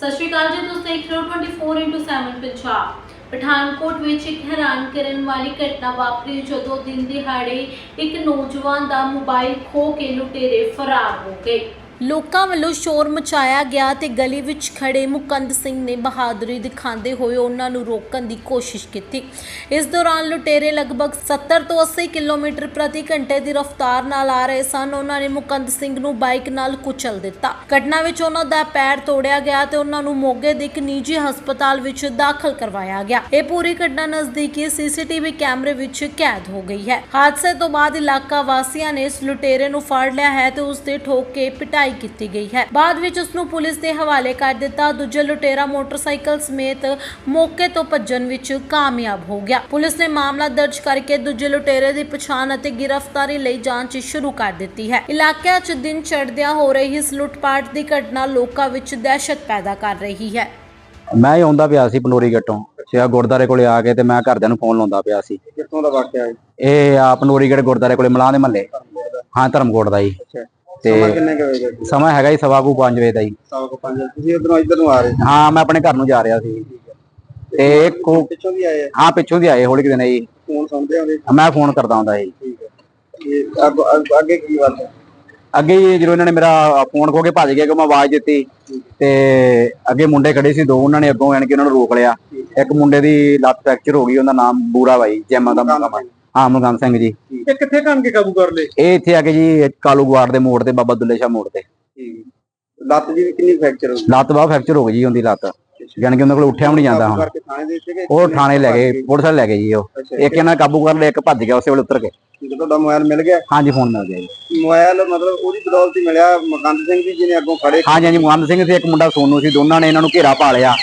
ਸਤਿ ਸ਼੍ਰੀ ਅਕਾਲ ਜੀ, ਤੁਸੀਂ ਦੇਖ ਰਹੇ ਹੋ 24 ਪੰਜਾਬ। ਪਠਾਨਕੋਟ ਵਿੱਚ ਇੱਕ ਹੈਰਾਨ ਕਰਨ ਵਾਲੀ ਘਟਨਾ ਵਾਪਰੀ ਜਦੋਂ ਦਿਨ ਦਿਹਾੜੇ ਇੱਕ ਨੌਜਵਾਨ ਦਾ ਮੋਬਾਈਲ ਖੋ ਕੇ ਲੁਟੇਰੇ ਫਰਾਰ ਹੋ ਗਏ। ਲੋਕਾਂ ਵੱਲੋਂ ਸ਼ੋਰ ਮਚਾਇਆ ਗਿਆ ਤੇ ਗਲੀ ਵਿੱਚ ਖੜੇ ਮੁਕੰਦ ਸਿੰਘ ਨੇ ਬਹਾਦਰੀ ਦਿਖਾਉਂਦੇ ਹੋਏ ਉਹਨਾਂ ਨੂੰ ਰੋਕਣ ਦੀ ਕੋਸ਼ਿਸ਼ ਕੀਤੀ। ਇਸ ਦੌਰਾਨ ਲੁਟੇਰੇ ਲਗਭਗ 70 ਤੋਂ 80 ਕਿਲੋਮੀਟਰ ਪ੍ਰਤੀ ਘੰਟੇ ਦੀ ਰਫ਼ਤਾਰ ਨਾਲ ਆ ਰਹੇ ਸਨ। ਉਹਨਾਂ ਨੇ ਮੁਕੰਦ ਸਿੰਘ ਨੂੰ ਬਾਈਕ ਨਾਲ ਕੁਚਲ ਦਿੱਤਾ। ਘਟਨਾ ਵਿੱਚ ਉਹਨਾਂ ਦਾ ਪੈਰ ਤੋੜਿਆ ਗਿਆ ਤੇ ਉਹਨਾਂ ਨੂੰ ਮੋਗੇ ਦੇ ਇੱਕ ਨਿੱਜੀ ਹਸਪਤਾਲ ਵਿੱਚ ਦਾਖਲ ਕਰਵਾਇਆ ਗਿਆ। ਇਹ ਪੂਰੀ ਘਟਨਾ ਨਜ਼ਦੀਕੀ ਸੀਸੀਟੀਵੀ ਕੈਮਰੇ ਵਿੱਚ ਕੈਦ ਹੋ ਗਈ ਹੈ। ਹਾਦਸੇ ਤੋਂ ਬਾਅਦ ਇਲਾਕਾ ਵਾਸੀਆਂ ਨੇ ਇਸ ਲੁਟੇਰੇ ਨੂੰ ਫੜ ਲਿਆ ਹੈ ਤੇ ਉਸ ਤੇ ਠੋਕ ਕੇ ਪਿਟਾਈ ਕੀਤੀ ਗਈ ਹੈ। ਬਾਅਦ ਵਿੱਚ ਉਸ ਨੂੰ ਪੁਲਿਸ ਦੇ ਹਵਾਲੇ ਕਰ ਦਿੱਤਾ। ਦੂਜਾ ਲੁਟੇਰਾ ਮੋਟਰਸਾਈਕਲ ਸਮੇਤ ਮੌਕੇ ਤੋਂ ਭੱਜਣ ਵਿੱਚ ਕਾਮਯਾਬ ਹੋ ਗਿਆ। ਪੁਲਿਸ ਨੇ ਮਾਮਲਾ ਦਰਜ ਕਰਕੇ ਦੂਜੇ ਲੁਟੇਰੇ ਦੀ ਪਛਾਣ ਅਤੇ ਗ੍ਰਿਫਤਾਰੀ ਲਈ ਜਾਂਚ ਸ਼ੁਰੂ ਕਰ ਦਿੱਤੀ ਹੈ। ਇਲਾਕਿਆਂ 'ਚ ਦਿਨ ਚੜ੍ਹਦਿਆਂ ਹੋ ਰਹੀ ਇਸ ਲੁੱਟਪਾਟ ਦੀ ਘਟਨਾ ਲੋਕਾਂ ਵਿੱਚ ਦਹਿਸ਼ਤ ਪੈਦਾ ਕਰ ਰਹੀ ਹੈ। ਮੈਂ ਹੀ ਆਉਂਦਾ ਪਿਆ ਸੀ ਪਨੋਰੀ ਗੇਟੋਂ ਸਿਆ ਗੁਰਦਾਰੇ ਕੋਲੇ ਆ ਕੇ ਤੇ ਮੈਂ ਘਰਦਿਆਂ ਨੂੰ ਫੋਨ ਲਾਉਂਦਾ ਪਿਆ ਸੀ। ਕਿੱਥੋਂ ਦਾ ਵਾਕਿਆ ਹੈ ਇਹ ਆ ਪਨੋਰੀ ਗੇਟ ਗੁਰਦਾਰੇ ਕੋਲੇ ਮਲਾਹ ਦੇ ਮਹੱਲੇ। ਹਾਂ ਧਰਮਕੋਟ ਦਾ ਜੀ। ਅੱਛਾ। ਤੇ ਸਮਾਂ ਕਿੰਨੇ ਕੁ ਵਜੇ ਦਾ ਸਮਾਂ ਹੈਗਾ ਜੀ ਸਵਾ ਕੁ 5 ਵਜੇ ਦਾ ਜੀ। ਸਵਾ ਕੋ ਪੰਜ ਤੁਸੀਂ ਉਧਰੋਂ ਇੱਧਰ ਨੂੰ ਆ ਰਹੇ ਸੀ? ਹਾਂ ਮੈਂ ਆਪਣੇ ਘਰ ਨੂੰ ਜਾ ਰਿਹਾ ਸੀ। ਤੇ ਇੱਕ ਉਹ- ਪਿੱਛੋਂ ਵੀ ਆਏ ਆ? ਹਾਂ ਪਿੱਛੋਂ ਦੀ ਆਏ ਹੌਲੀ ਕਿਤੇ ਨਹੀਂ ਫੋਨ ਸੁਣਦੇ ਆਉਂਦੇ ਮੈਂ ਫੋਨ ਕਰਦਾ ਹੁੰਦਾ ਸੀ ਠੀਕ ਹੈ। ਇਹ ਅੱਗ- ਅੱਗ- ਅੱਗੇ ਕੀ ਬਾਤ ਹੈ? ਅੱਗੇ ਜੀ ਜਦੋਂ ਇਹਨਾਂ ਨੇ ਮੇਰਾ ਫੋਨ ਖੋ ਕੇ ਭੱਜ ਗਏ ਕਿ ਮੈਂ ਆਵਾਜ਼ ਦਿੱਤੀ। ਤੇ ਅੱਗੇ ਮੁੰਡੇ ਖੜੇ ਸੀ ਦੋ ਉਹਨਾਂ ਨੇ ਅੱਗੋਂ ਆਣ ਕੇ ਉਹਨਾਂ ਨੂੰ ਰੋਕ ਲਿਆ। ਇੱਕ ਮੁੰਡੇ ਦੀ ਲੱਤ ਫ੍ਰੈਕਚਰ ਹੋ ਗਈ ਉਹਦਾ ਨਾਮ ਬੂਰਾ ਬਾਈ ਜੈਮਾ ਦਾ ਮੁਕਾਮ ਹਾਂ ਮੁਕਾਮ ਸਿੰਘ ਜੀ। ਇਹ ਕਿੱਥੇ ਕੰਨ ਕੇ ਕਾਬੂ ਕਰ ਲਏ? ਇਹ ਇੱਥੇ ਆ ਕੇ ਜੀ ਕਾਲੂ ਗਵਾੜ ਦੇ ਮੋੜ ਤੇ ਬਾਬਾ ਦੁੱਲੇ ਸ਼ਾਹ ਮੋੜ ਤੇ। ਲੱਤ ਜੀ ਵੀ ਕਿੰਨੀ ਫ੍ਰੈਕਚਰ ਹੋ ਗਈ? ਲੱਤ ਬਾਹ ਫ੍ਰੈਕਚਰ ਹੋ ਗਈ ਜੀ ਉਹਦੀ ਲੱਤ। ਯਾਨੀ ਕਿ ਉਹਨਾਂ ਕੋਲ ਉੱਠਿਆ ਵੀ ਨਹੀਂ ਜਾਂਦਾ ਹੁਣ। ਉਹ ਥਾਣੇ ਲੈ ਗਏ ਪੁਲਿਸ ਲੈ ਗਏ ਜੀ ਉਹ। ਇੱਕ ਇਹਨਾਂ ਕਾਬੂ ਕਰ ਲਿਆ ਇੱਕ ਭੱਜ ਗਿਆ ਉਸੇ ਵੇਲੇ ਉਤਰ ਕੇ। ਤੁਹਾਡਾ ਮੋਬਾਈਲ ਮਿਲ ਗਿਆ? ਹਾਂਜੀ ਫੋਨ ਮਿਲ ਗਿਆ ਜੀ। ਮੋਬਾਈਲ ਮਤਲਬ ਉਹਦੀ ਬਦੌਲਤ ਹੀ ਮਿਲਿਆ ਮਕੰਦ ਸਿੰਘ ਜੀ ਜਿਹਨੇ ਅੱਗੋਂ ਖੜੇ ਹਾਂਜੀ ਹਾਂਜੀ ਮੁਹੰਮਦ ਸਿੰਘ ਤੇ ਇੱਕ ਮੁੰਡਾ ਸੋਨੂ ਸੀ ਦੋਨਾਂ ਨੇ ਇਹਨਾਂ ਨੂੰ ਘੇਰਾ ਪਾ ਲਿਆ।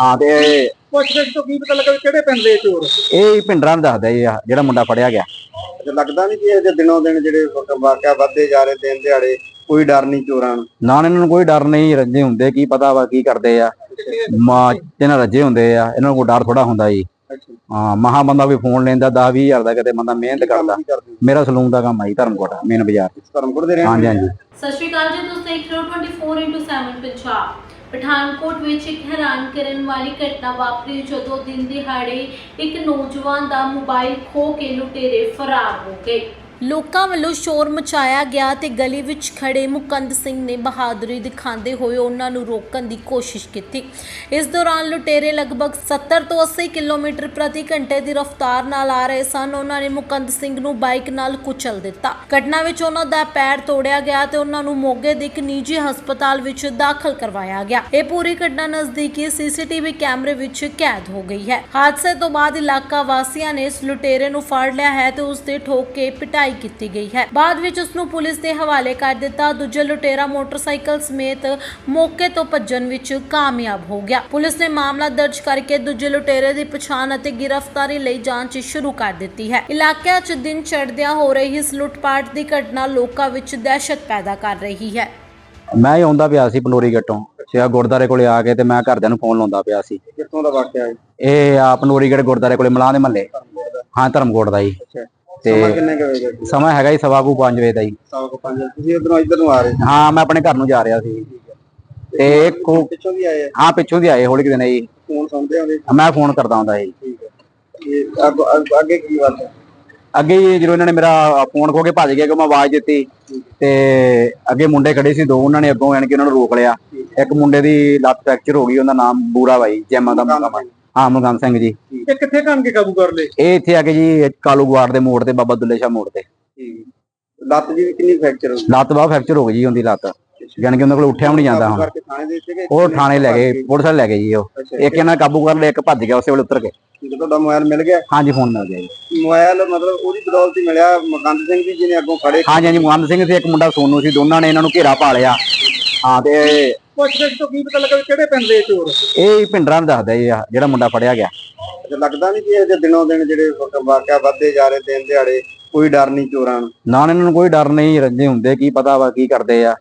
ਹਾਂ ਤੇ ਪੁੱਛਗਿੱਛ ਤੋਂ ਕੀ ਪਤਾ ਲੱਗਾ ਵੀ ਕਿਹੜੇ ਪਿੰਡ ਦੇ ਚੋਰ? ਇਹ ਹੀ ਪਿੰਡਰਾਂ ਦਾ ਦੱਸਦਾ ਜੀ ਆਹ ਜਿਹੜਾ ਮੁੰਡਾ ਫੜਿਆ ਗਿਆ। ਤੇ ਲੱਗਦਾ ਨਹੀਂ ਕਿ ਇਹ ਜਿਹੇ ਦਿਨੋਂ ਦਿਨ ਜਿਹੜੇ ਵਾਕਿਆ ਵੱਧਦੇ ਜਾ ਰਹੇ ਦਿਨ ਦਿਹਾੜੇ ਕੋਈ ਡਰ ਨਹੀਂ ਚੋਰਾਂ ਨੂੰ? ਨਾ ਇਹਨਾਂ ਨੂੰ ਕੋਈ ਡਰ ਨਹੀਂ ਰੱਜੇ ਹੁੰਦੇ ਕੀ ਪਤਾ ਵਾ ਕੀ ਕਰਦੇ ਆ। ਮਾਂ ਇਹਨਾਂ ਰੱਜੇ ਹੁੰਦੇ ਆ ਇਹਨਾਂ ਨੂੰ ਕੋਈ ਡਰ ਥੋੜਾ ਹੁੰਦਾ ਜੀ। ਹਾਂ ਮਹਾ ਬੰਦਾ ਵੀ ਫੋਨ ਲੈਂਦਾ 10 20000 ਦਾ ਕਿਤੇ ਬੰਦਾ ਮਿਹਨਤ ਕਰਦਾ? ਮੇਰਾ ਸਲੂਨ ਦਾ ਕੰਮ ਆਈ ਧਰਮਕੋਟ ਮੇਨ ਬਾਜ਼ਾਰ। ਧਰਮਪੁਰ ਦੇ ਰਹਿਣ ਹਾਂਜੀ ਹਾਂਜੀ। ਸਤਿ ਸ਼੍ਰੀ ਅਕਾਲ ਜੀ ਤੁਸੀਂ ਦੇਖ ਰਹੇ ਹੋ 24/7 ਪੰਜਾਬ। ਪਠਾਨਕੋਟ ਵਿੱਚ ਇੱਕ ਹੈਰਾਨ ਕਰਨ ਵਾਲੀ ਘਟਨਾ ਵਾਪਰੀ ਜਦੋਂ ਦਿਨ ਦਿਹਾੜੇ ਇੱਕ ਨੌਜਵਾਨ ਦਾ ਮੋਬਾਈਲ ਖੋ ਕੇ ਲੁਟੇਰੇ ਫਰਾਰ ਹੋ ਗਏ। ਲੋਕਾਂ ਵੱਲੋਂ ਸ਼ੋਰ ਮਚਾਇਆ ਗਿਆ ਤੇ ਗਲੀ ਵਿੱਚ ਖੜੇ ਮੁਕੰਦ ਸਿੰਘ ਨੇ ਬਹਾਦਰੀ ਦਿਖਾਉਂਦੇ ਹੋਏ ਉਹਨਾਂ ਨੂੰ ਰੋਕਣ ਦੀ ਕੋਸ਼ਿਸ਼ ਕੀਤੀ। ਇਸ ਦੌਰਾਨ ਲੁਟੇਰੇ ਲਗਭਗ 70 ਤੋਂ 80 ਕਿਲੋਮੀਟਰ ਪ੍ਰਤੀ ਘੰਟੇ ਦੀ ਰਫ਼ਤਾਰ ਨਾਲ ਆ ਰਹੇ ਸਨ। ਉਹਨਾਂ ਨੇ ਮੁਕੰਦ ਸਿੰਘ ਨੂੰ ਬਾਈਕ ਨਾਲ ਕੁਚਲ ਦਿੱਤਾ। ਘਟਨਾ ਵਿੱਚ ਉਹਨਾਂ ਦਾ ਪੈਰ ਤੋੜਿਆ ਗਿਆ ਤੇ ਉਹਨਾਂ ਨੂੰ ਮੋਗੇ ਦੇ ਇੱਕ ਨਿੱਜੀ ਹਸਪਤਾਲ ਵਿੱਚ ਦਾਖਲ ਕਰਵਾਇਆ ਗਿਆ। ਇਹ ਪੂਰੀ ਘਟਨਾ ਨਜ਼ਦੀਕੀ ਸੀਸੀਟੀਵੀ ਕੈਮਰੇ ਵਿੱਚ ਕੈਦ ਹੋ ਗਈ ਹੈ। ਹਾਦਸੇ ਤੋਂ ਬਾਅਦ ਇਲਾਕਾ ਵਾਸੀਆਂ ਨੇ ਇਸ ਲੁਟੇਰੇ ਨੂੰ ਫੜ ਲਿਆ ਹੈ ਤੇ ਉਸ ਤੇ ਠੋਕ ਕੇ ਪਿਟਾਈ ਕੀਤੀ ਗਈ ਹੈ। ਬਾਅਦ ਵਿੱਚ ਉਸ ਨੂੰ ਪੁਲਿਸ ਦੇ ਹਵਾਲੇ ਕਰ ਦਿੱਤਾ। ਦੂਜਾ ਲੁਟੇਰਾ ਮੋਟਰਸਾਈਕਲ ਸਮੇਤ ਮੌਕੇ ਤੋਂ ਭੱਜਣ ਵਿੱਚ ਕਾਮਯਾਬ ਹੋ ਗਿਆ। ਪੁਲਿਸ ਨੇ ਮਾਮਲਾ ਦਰਜ ਕਰਕੇ ਦੂਜੇ ਲੁਟੇਰੇ ਦੀ ਪਛਾਣ ਅਤੇ ਗ੍ਰਿਫਤਾਰੀ ਲਈ ਜਾਂਚ ਸ਼ੁਰੂ ਕਰ ਦਿੱਤੀ ਹੈ। ਇਲਾਕਿਆਂ 'ਚ ਦਿਨ ਚੜ੍ਹਦਿਆਂ ਹੋ ਰਹੀ ਇਸ ਲੁੱਟਪਾਟ ਦੀ ਘਟਨਾ ਲੋਕਾਂ ਵਿੱਚ ਦਹਿਸ਼ਤ ਪੈਦਾ ਕਰ ਰਹੀ ਹੈ। ਮੈਂ ਹੀ ਆਉਂਦਾ ਪਿਆ ਸੀ ਪਨੋਰੀ ਗੇਟੋਂ। ਸਿਆ ਗੁਰਦਾਰੇ ਕੋਲੇ ਆ ਕੇ ਤੇ ਮੈਂ ਘਰਦਿਆਂ ਨੂੰ ਫੋਨ ਲਾਉਂਦਾ ਪਿਆ ਸੀ। ਕਿੱਥੋਂ ਦਾ ਵਾਕਿਆ ਹੈ ਇਹ ਆ ਪਨੋਰੀ ਗੇਟ ਗੁਰਦਾਰੇ ਕੋਲੇ ਮਲਾਹ ਦੇ ਮਹੱਲੇ। ਹਾਂ ਧਰਮਕੋਟ ਦਾ ਜੀ। ਅੱਛਾ ਤੇ ਸਮਾਂ ਕਿੰਨੇ ਕੁ ਵਜੇ ਦਾ ਸਮਾਂ ਹੈਗਾ ਜੀ ਸਵਾ ਕੁ 5 ਵਜੇ ਦਾ ਜੀ। ਸਵਾ ਕੋ ਪੰਜ ਤੁਸੀਂ ਉਧਰੋਂ ਇੱਧਰ ਨੂੰ ਆ ਰਹੇ ਸੀ? ਹਾਂ ਮੈਂ ਆਪਣੇ ਘਰ ਨੂੰ ਜਾ ਰਿਹਾ ਸੀ। ਤੇ ਇੱਕ ਉਹ- ਪਿੱਛੋਂ ਵੀ ਆਏ ਆ? ਹਾਂ ਪਿੱਛੋਂ ਦੀ ਆਏ ਹੌਲੀ ਕਿਤੇ ਨਹੀਂ ਫੋਨ ਸੁਣਦੇ ਆਉਂਦੇ? ਮੈਂ ਫੋਨ ਕਰਦਾ ਹੁੰਦਾ ਸੀ ਠੀਕ ਹੈ। ਇਹ ਅੱਗ- ਅੱਗ- ਅੱਗੇ ਕੀ ਬਾਤ ਹੈ? ਅੱਗੇ ਜੀ ਜਦੋਂ ਇਹਨਾਂ ਨੇ ਮੇਰਾ ਫੋਨ ਖੋ ਕੇ ਭੱਜ ਗਏ ਕਿ ਮੈਂ ਆਵਾਜ਼ ਦਿੱਤੀ ਤੇ ਅੱਗੇ ਮੁੰਡੇ ਖੜੇ ਸੀ ਦੋ ਉਹਨਾਂ ਨੇ ਅੱਗੋਂ ਆਣ ਕੇ ਉਹਨਾਂ ਨੂੰ ਰੋਕ ਲਿਆ। ਇੱਕ ਮੁੰਡੇ ਦੀ ਲੱਤ ਫ੍ਰੈਕਚਰ ਹੋ ਗਈ ਉਹਦਾ ਨਾਮ ਬੂਰਾ ਬਾਈ ਜੈਮਾ ਦਾ ਮੁਕਾਮ ਹਾਂ ਮੁਕਾਮ ਸਿੰਘ ਜੀ। ਇਹ ਕਿੱਥੇ ਕੰਨ ਕੇ ਕਾਬੂ ਕਰ ਲਏ? ਇਹ ਇੱਥੇ ਆ ਕੇ ਜੀ ਕਾਲੂ ਗਵਾੜ ਦੇ ਮੋੜ ਤੇ ਬਾਬਾ ਦੁੱਲੇ ਸ਼ਾਹ ਮੋੜ ਤੇ। ਲੱਤ ਜੀ ਵੀ ਕਿੰਨੀ ਫ੍ਰੈਕਚਰ ਹੋ ਗਈ? ਲੱਤ ਬਾਹ ਫ੍ਰੈਕਚਰ ਹੋ ਗਈ ਜੀ ਉਹਦੀ ਲੱਤ। ਯਾਨੀ ਕਿ ਉਹਨਾਂ ਕੋਲ ਉੱਠਿਆ ਵੀ ਨਹੀਂ ਜਾਂਦਾ ਹੁਣ। ਉਹ ਥਾਣੇ ਲੈ ਗਏ ਪੁਲਿਸ ਵਾਲੇ ਲੈ ਗਏ ਜੀ ਉਹ। ਇੱਕ ਇਹਨਾਂ ਕਾਬੂ ਕਰ ਲਿਆ ਇੱਕ ਭੱਜ ਗਿਆ ਉਸੇ ਵੇਲੇ ਉਤਰ ਕੇ। ਤੁਹਾਡਾ ਮੋਬਾਈਲ ਮਿਲ ਗਿਆ? ਹਾਂਜੀ ਫੋਨ ਮਿਲ ਗਿਆ ਜੀ। ਮੋਬਾਈਲ ਮਤਲਬ ਉਹਦੀ ਬਦੌਲਤ ਹੀ ਮਿਲਿਆ ਮਕੰਦ ਸਿੰਘ ਜੀ ਜਿਹਨੇ ਅੱਗੋਂ ਖੜੇ ਹਾਂਜੀ ਹਾਂਜੀ ਮੁਹੰਮਦ ਸਿੰਘ ਤੇ ਇੱਕ ਮੁੰਡਾ ਸੋਨੂ ਸੀ ਦੋਨਾਂ ਨੇ ਇਹਨਾਂ ਨੂੰ ਘੇਰਾ ਪਾ ਲਿਆ। ਹਾਂ ਤੇ ਪੁੱਛਗਿੱਛ ਤੋਂ ਕੀ ਪਤਾ ਲੱਗਾ ਵੀ ਕਿਹੜੇ ਪਿੰਡ ਦੇ ਚੋਰ? ਇਹ ਹੀ ਪਿੰਡਰਾਂ ਦਾ ਦੱਸਦਾ ਜੀ ਆਹ ਜਿਹੜਾ ਮੁੰਡਾ ਫੜਿਆ ਗਿਆ। ਤੇ ਲੱਗਦਾ ਨਹੀਂ ਕਿ ਇਹ ਜਿਹੇ ਦਿਨੋਂ ਦਿਨ ਜਿਹੜੇ ਵਾਕਿਆ ਵੱਧਦੇ ਜਾ ਰਹੇ ਦਿਨ ਦਿਹਾੜੇ ਕੋਈ ਡਰ ਨਹੀਂ ਚੋਰਾਂ ਨੂੰ? ਨਾ ਇਹਨਾਂ ਨੂੰ ਕੋਈ ਡਰ ਨਹੀਂ ਰੱਜੇ ਹੁੰਦੇ ਕੀ ਪਤਾ ਵਾ ਕੀ ਕਰਦੇ ਆ।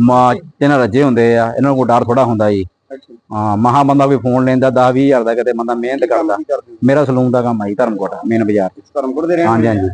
ਮਾਂ ਇਹਨਾਂ ਰੱਜੇ ਹੁੰਦੇ ਆ ਇਹਨਾਂ ਨੂੰ ਕੋਈ ਡਰ ਥੋੜਾ ਹੁੰਦਾ ਜੀ। ਅੱਛਾ। ਹਾਂ ਮਹਾ ਬੰਦਾ ਵੀ ਫੋਨ ਲੈਂਦਾ 10 20000 ਦਾ ਕਿਤੇ ਬੰਦਾ ਮਿਹਨਤ ਕਰਦਾ। ਕੀ ਕਰਦੇ ਹੋ? ਮੇਰਾ ਸਲੂਨ ਦਾ ਕੰਮ ਆਈ ਧਰਮਕੋਟ ਮੇਨ ਬਾਜ਼ਾਰ। ਧਰਮਪੁਰ ਦੇ ਰਹਿਣ ਹਾਂਜੀ? ਹਾਂਜੀ।